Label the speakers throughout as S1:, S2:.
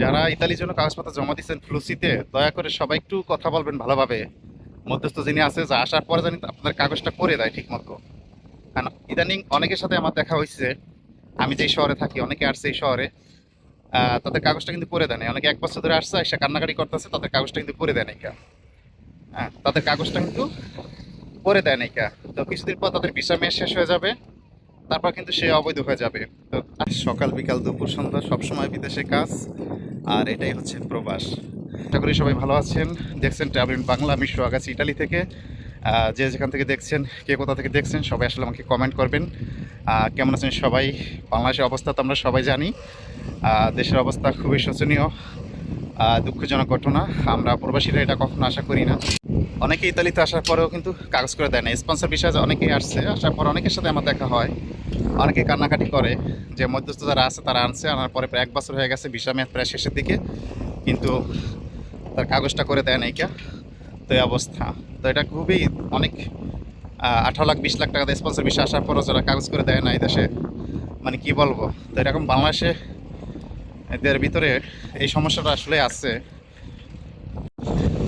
S1: যারা ইতালির জন্য কাগজপত্র জমা দিচ্ছেন ফ্লুসিতে, দয়া করে সবাই একটু কথা বলবেন ভালোভাবে। মধ্যস্থ যিনি আছে, যে আসার পরে জানি আপনার কাগজটা করে দেয় ঠিক মতো কারণ ইদানিং অনেকের সাথে আমার দেখা হয়েছে। আমি যেই শহরে থাকি, অনেকে আসছে এই শহরে তাদের কাগজটা কিন্তু করে দেয় অনেকে এক বছর ধরে আসছে, এসে কান্নাকাটি করতেছে, তাদের কাগজটা কিন্তু করে দেয় নাই কা হ্যাঁ তাদের কাগজটা কিন্তু করে দেয় নাই কা তো কিছুদিন পর তাদের ভিসা মেয়াদ শেষ হয়ে যাবে, তারপর কিন্তু সে অবৈধ হয়ে যাবে। তো সকাল বিকাল দুপুর সন্ধ্যা সবসময় বিদেশে কাজ। আর এটাই হচ্ছে প্রবাস। আশা করি সবাই ভালো আছেন। দেখছেন ট্রাভেলিং বাংলা আমি সোয়াগাছি ইটালি থেকে। যে যেখান থেকে দেখছেন, কে কোথা থেকে দেখছেন, সবাই আসলে আমাকে কমেন্ট করবেন। কেমন আছেন সবাই? বাংলাদেশের অবস্থা তো আমরা সবাই জানি। দেশের অবস্থা খুবই শোচনীয়। দুঃখজনক ঘটনা। আমরা প্রবাসীরা এটা কখনো আশা করি না। অনেকে ইতালিতে আসার পরেও কিন্তু কাগজ করে দেয় না। স্পন্সর বিষয়ে অনেকেই আসছে, আসার পর অনেকের সাথে আমার দেখা হয়। অনেকে কান্নাকাটি করে যে মধ্যস্থ যারা আছে তারা আনছে, আনার পরে প্রায় এক বছর হয়ে গেছে ভিসা মেয়াদ প্রায় শেষের দিকে, কিন্তু তার কাগজটা করে দেয় নাই কে তো এই অবস্থা। তো এটা খুবই অনেক আঠারো লাখ, বিশ লাখ টাকা স্পন্সর বিষয় আসার পরও যারা কাগজ করে দেয় না এই দেশে মানে কি বলব? তো এরকম বাংলাদেশে এদের ভিতরে এই সমস্যাটা আসলে আছে।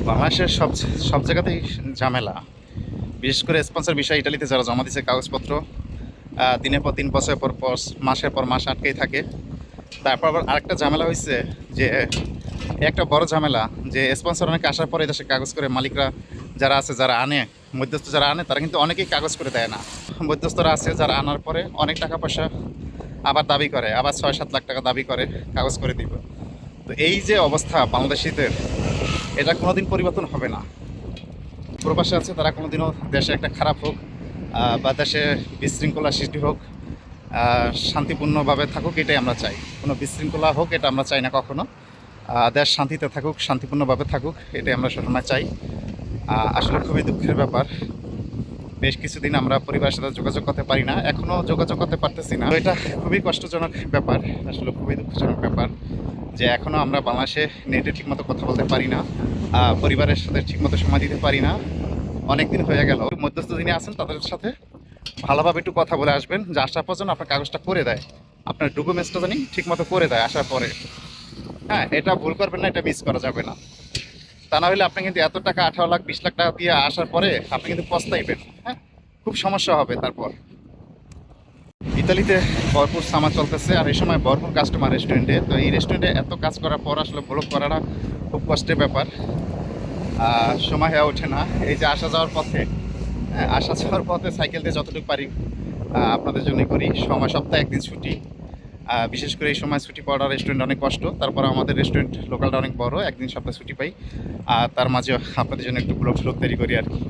S1: বাংলাদেশের সব সব জায়গাতেই ঝামেলা। বিশেষ করে স্পন্সর বিষয় ইটালিতে যারা জমা দিচ্ছে কাগজপত্র দিনের পর দিন বছরের পর পর, মাসের পর মাস আটকেই থাকে। তারপর আবার আরেকটা ঝামেলা হয়েছে যে, একটা বড় ঝামেলা যে স্পন্সর অনেকে আসার পরে দেশে কাগজ করে মালিকরা যারা আছে, যারা আনে, মধ্যস্থ যারা আনে, তারা কিন্তু অনেকেই কাগজ করে দেয় না। মধ্যস্থরা আছে যারা আনার পরে অনেক টাকা পয়সা আবার দাবি করে, আবার ছয় সাত লাখ টাকা দাবি করে কাগজ করে দিব। তো এই যে অবস্থা বাংলাদেশিদের এটা কোনোদিন পরিবর্তন হবে না। প্রবাসে আছে, তারা কোনোদিনও দেশে একটা খারাপ হোক বা দেশে বিশৃঙ্খলা সৃষ্টি হোক শান্তিপূর্ণভাবে থাকুক, এটাই আমরা চাই। কোনো বিশৃঙ্খলা হোক, এটা আমরা চাই না কখনো। দেশ শান্তিতে থাকুক, শান্তিপূর্ণভাবে থাকুক, এটাই আমরা সবসময় চাই। আসলে খুবই দুঃখের ব্যাপার। বেশ কিছুদিন আমরা পরিবারের সাথে যোগাযোগ করতে পারি না এখনও যোগাযোগ করতে পারতেছি না। এটা খুবই কষ্টজনক ব্যাপার, আসলে খুবই দুঃখজনক ব্যাপার যে এখনও আমরা বাংলাদেশে নেটে ঠিকমতো কথা বলতে পারি না পরিবারের সাথে ঠিকমতো সময় দিতে পারি না। অনেক দিন হয়ে গেল, মধ্যস্থ যিনি আছেন তাদের সাথে ভালোভাবে একটু কথা বলে আসবেন, যে আসার পর যেন আপনার কাগজটা করে দেয়, আপনার ডকুমেন্টসটা জানি ঠিকমতো করে দেয় আসার পরে। হ্যাঁ এটা ভুল করবেন না, এটা মিস করা যাবে না। তা না হলে আপনি কিন্তু এত টাকা আঠারো লাখ, বিশ লাখ টাকা দিয়ে আসার পরে আপনি কিন্তু পস্তাইবেন হ্যাঁ? খুব সমস্যা হবে তারপর। ইতালিতে ভরপুর সামা চলতেছে আর এই সময় ভরপুর কাস্টমার রেস্টুরেন্টে তো এই রেস্টুরেন্টে এত কাজ করার পর আসলে ব্লক করাটা খুব কষ্টের ব্যাপার। সময় হয়ে ওঠে না। এই যে আসা যাওয়ার পথে, আসা যাওয়ার পথে সাইকেল দিয়ে যতটুকু পারি আপনাদের জন্য করি। সময় সপ্তাহে একদিন ছুটি। বিশেষ করে এই সময় ছুটি পাওয়াটা রেস্টুরেন্ট অনেক কষ্ট। তারপর আমাদের রেস্টুরেন্ট লোকালটা অনেক বড়, একদিন সপ্তাহে ছুটি পাই। আর তার মাঝে আপনাদের জন্য একটু ব্লগ ফ্লগ তৈরি করি আর কি।